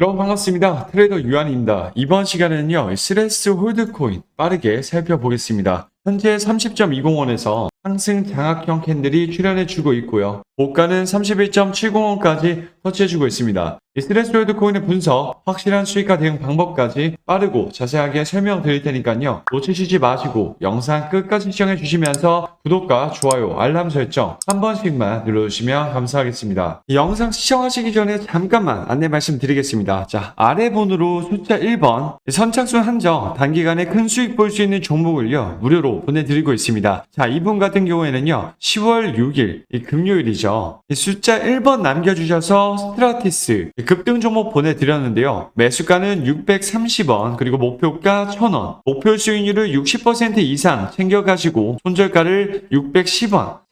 여러분 반갑습니다. 트레이더 유한입니다. 이번 시간에는요, 스레스 홀드코인 빠르게 살펴보겠습니다. 현재 30.20원에서 상승 장악형 캔들이 출현해주고 있고요. 고가는 31.70원까지 터치해주고 있습니다. 이 스트레스 홀드 코인의 분석, 확실한 수익화 대응 방법까지 빠르고 자세하게 설명드릴 테니까요. 놓치시지 마시고 영상 끝까지 시청해 주시면서 구독과 좋아요, 알람 설정 한 번씩만 눌러주시면 감사하겠습니다. 이 영상 시청하시기 전에 잠깐만 안내 말씀드리겠습니다. 자, 아래 번호로 숫자 1번 선착순 한정 단기간에 큰 수익 볼 수 있는 종목을요 무료로 보내드리고 있습니다. 자, 이분 같은 경우에는요 10월 6일 이 금요일이죠. 이 숫자 1번 남겨주셔서 스트라티스 이 급등 종목 보내드렸는데요. 매수가는 630원 그리고 목표가 1000원 목표 수익률을 60% 이상 챙겨가시고 손절가를 610원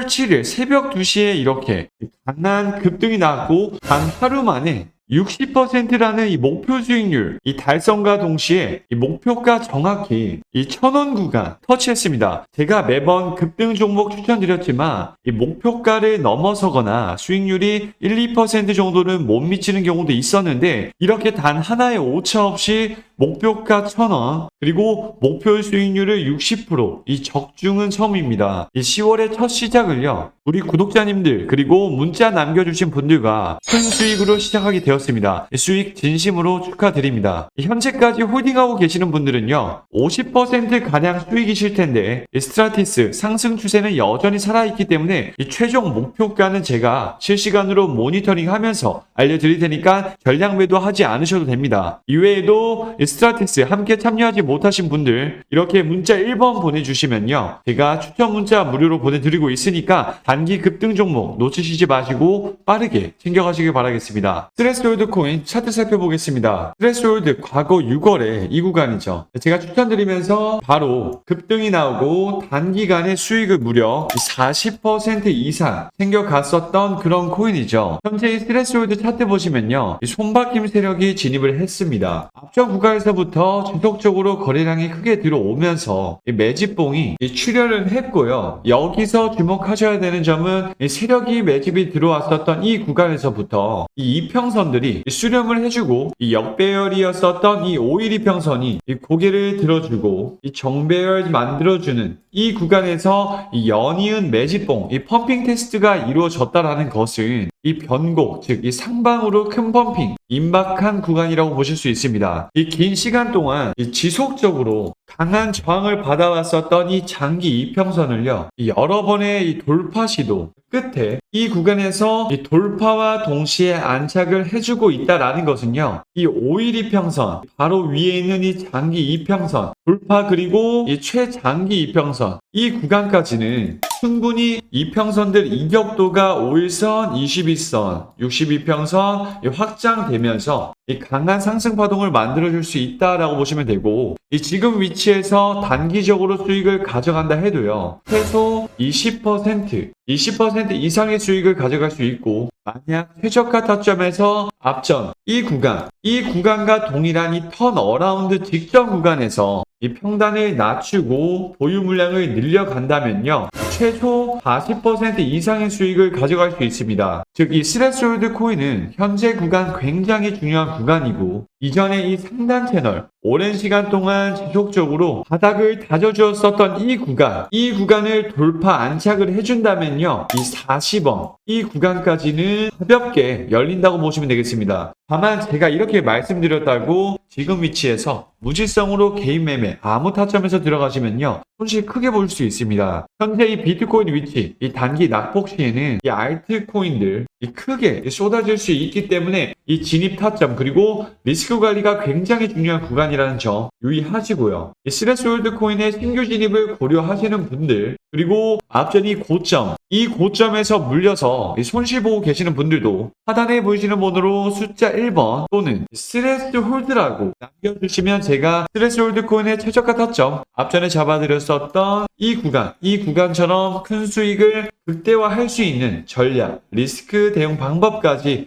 7일 새벽 2시에 이렇게 강한 급등이 나왔고 단 하루 만에 60%라는 이 목표 수익률, 이 달성과 동시에 이 목표가 정확히 이 천원 구간 터치했습니다. 제가 매번 급등 종목 추천드렸지만 이 목표가를 넘어서거나 수익률이 1, 2% 정도는 못 미치는 경우도 있었는데 이렇게 단 하나의 오차 없이 목표가 1000원 그리고 목표 수익률을 60%이 적중은 처음입니다. 이 10월의 첫 시작을요. 우리 구독자님들 그리고 문자 남겨주신 분들과 큰 수익으로 시작하게 되었습니다. 이 수익 진심으로 축하드립니다. 이 현재까지 홀딩하고 계시는 분들은요. 50% 가량 수익이실 텐데 이 스트라티스 상승 추세는 여전히 살아있기 때문에 이 최종 목표가는 제가 실시간으로 모니터링하면서 알려드릴 테니까 전량 매도하지 않으셔도 됩니다. 이외에도 이 스트라티스 함께 참여하지 못하신 분들 이렇게 문자 1번 보내주시면요. 제가 추천 문자 무료로 보내드리고 있으니까 단기 급등 종목 놓치시지 마시고 빠르게 챙겨가시길 바라겠습니다. 스트레스홀드 코인 차트 살펴보겠습니다. 스트레스홀드 과거 6월에 이 구간이죠. 제가 추천드리면서 바로 급등이 나오고 단기간에 수익을 무려 40% 이상 챙겨갔었던 그런 코인이죠. 현재 이 스트레스홀드 차트 보시면요. 이 손바뀜 세력이 진입을 했습니다. 앞전 구간에서부터 지속적으로 거래량이 크게 들어오면서 이 매집봉이 이 출현을 했고요. 여기서 주목하셔야 되는 점은 이 세력이 매집이 들어왔었던 이 구간에서부터 이 이평선들이 이 수렴을 해주고 이 역배열이었었던 이 5일 이평선이 이 고개를 들어주고 이 정배열 만들어주는 이 구간에서 이 연이은 매집봉, 이 펌핑 테스트가 이루어졌다라는 것은 이 변곡, 즉 이 상방으로 큰 펌핑, 임박한 구간이라고 보실 수 있습니다. 이 긴 시간 동안 이 지속적으로 강한 저항을 받아왔었던 이 장기 이평선을요, 이 여러 번의 이 돌파 시도 끝에 이 구간에서 이 돌파와 동시에 안착을 해주고 있다라는 것은요, 이 5일 이평선, 바로 위에 있는 이 장기 이평선, 돌파 그리고 이 최장기 이평선, 이 구간까지는 충분히 이평선들 이격도가 5일선, 22선, 62평선 확장되면서 이 강한 상승 파동을 만들어줄 수 있다라고 보시면 되고 이 지금 위치에서 단기적으로 수익을 가져간다 해도요 최소 20% 20% 이상의 수익을 가져갈 수 있고 만약 최저가 타점에서 앞전 이 구간 이 구간과 동일한 이 턴 어라운드 직전 구간에서 이 평단을 낮추고 보유 물량을 늘려간다면요. 최소 40% 이상의 수익을 가져갈 수 있습니다. 즉, 이 스레스홀드 코인은 현재 구간 굉장히 중요한 구간이고, 이전에 이 상단 채널, 오랜 시간 동안 지속적으로 바닥을 다져주었었던 이 구간, 이 구간을 돌파 안착을 해준다면요. 이 40원, 이 구간까지는 가볍게 열린다고 보시면 되겠습니다. 다만 제가 이렇게 말씀드렸다고 지금 위치에서 무질성으로 개인 매매 아무 타점에서 들어가시면요. 손실 크게 볼 수 있습니다. 현재 이 비트코인 위치, 이 단기 낙폭 시에는 이 알트코인들, 이 크게 쏟아질 수 있기 때문에 이 진입 타점 그리고 리스크 관리가 굉장히 중요한 구간이라는 점 유의하시고요. 이 스레스 홀드 코인의 신규 진입을 고려하시는 분들 그리고 앞전 이 고점 이 고점에서 물려서 이 손실 보고 계시는 분들도 하단에 보이시는 번호로 숫자 1번 또는 스트레스 홀드라고 남겨주시면 제가 스트레스 홀드 코인의 최저가 타점 앞전에 잡아드렸었던 이 구간 이 구간처럼 큰 수익을 극대화할 수 있는 전략 리스크 대응 방법까지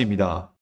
입니다.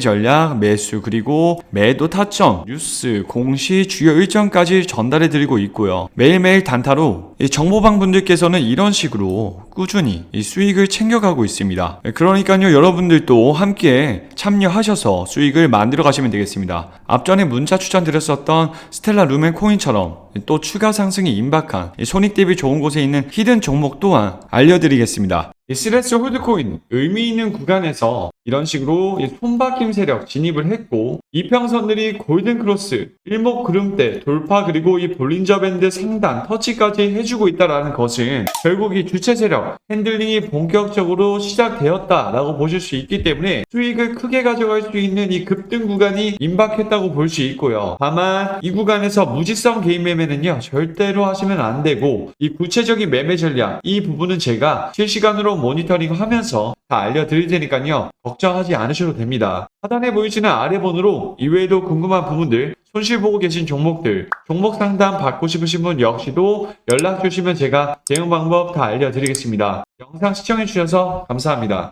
전략, 매수 그리고 매도 타점, 뉴스, 공시, 주요 일정까지 전달해 드리고 있고요. 매일매일 단타로 이 정보방 분들께서는 이런 식으로 꾸준히 이 수익을 챙겨가고 있습니다. 그러니까요, 여러분들도 함께 참여하셔서 수익을 만들어 가시면 되겠습니다. 앞전에 문자 추천드렸었던 스텔라 루멘 코인처럼 또 추가 상승이 임박한 이 손익 대비 좋은 곳에 있는 히든 종목 또한 알려드리겠습니다. 이 스레스 홀드코인 의미 있는 구간에서 이런 식으로 이 손바뀜 세력 진입을 했고 이평선들이 골든 크로스, 일목 구름대 돌파 그리고 이 볼린저 밴드 상단 터치까지 해주고 있다라는 것은 결국 이 주체 세력 핸들링이 본격적으로 시작되었다라고 보실 수 있기 때문에 수익을 크게 가져갈 수 있는 이 급등 구간이 임박했다고 볼 수 있고요. 다만 이 구간에서 무지성 개인 매매는요, 절대로 하시면 안 되고 이 구체적인 매매 전략 이 부분은 제가 실시간으로 모니터링 하면서 다 알려드릴 테니까요, 걱정하지 않으셔도 됩니다. 하단에 보이시는 아래 번호로 이외에도 궁금한 부분들 손실 보고 계신 종목들, 종목 상담 받고 싶으신 분 역시도 연락 주시면 제가 대응 방법 다 알려드리겠습니다. 영상 시청해주셔서 감사합니다.